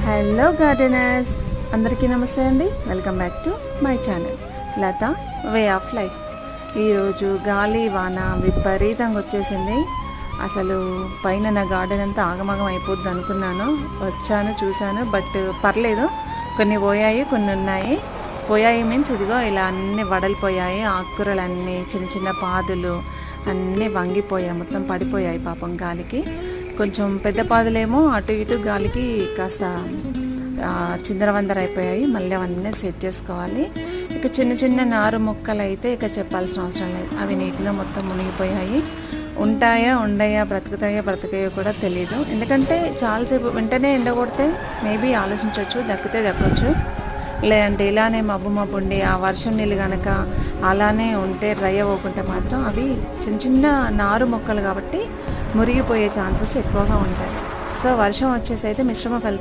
Hello gardeners అందరికీ నమస్తే అండి. Welcome back to my channel. Latha way of life. ఈరోజు గాలి వాన విపరీతంగా వచ్చేసింది. అసలు పైన నా గార్డెన్ అంతా ఆగమగం అయిపోద్ది అనుకున్నాను. వచ్చాను చూశాను బట్ పర్లేదు. కొన్ని పోయాయి కొన్ని ఉన్నాయి. పోయాయి మీన్స్ ఇదిగో ఇలా అన్ని వడలిపోయాయి. ఆకుకూరలు అన్నీ చిన్న చిన్న పాదులు అన్నీ వంగిపోయాయి. మొత్తం పడిపోయాయి పాపం గాలికి. కొంచెం పెద్ద పాదులేమో అటు ఇటు గాలికి కాస్త చిందరవందర అయిపోయాయి మళ్ళీ అవన్నీ సెట్ చేసుకోవాలి. ఇక చిన్న చిన్న నారు మొక్కలు అయితే ఇక చెప్పాల్సిన అవసరం లేదు. అవి నీటిలో మొత్తం మునిగిపోయాయి. ఉంటాయా ఉండయా బ్రతుకుతాయా బ్రతకాయో కూడా తెలియదు ఎందుకంటే చాలాసేపు వెంటనే ఎండ కొడితే మేబీ ఆలోచించవచ్చు దక్కితే దక్కవచ్చు లేదంటే ఇలానే మబ్బు మబ్బు ఉండి ఆ వర్షం నీళ్ళు కనుక అలానే ఉంటే డ్రై అవ్వకుంటే మాత్రం అవి చిన్న చిన్న నారు మొక్కలు కాబట్టి మురిగిపోయే ఛాన్సెస్ ఎక్కువగా ఉంటాయి. సో వర్షం వచ్చేసి అయితే మిశ్రమ ఫలితం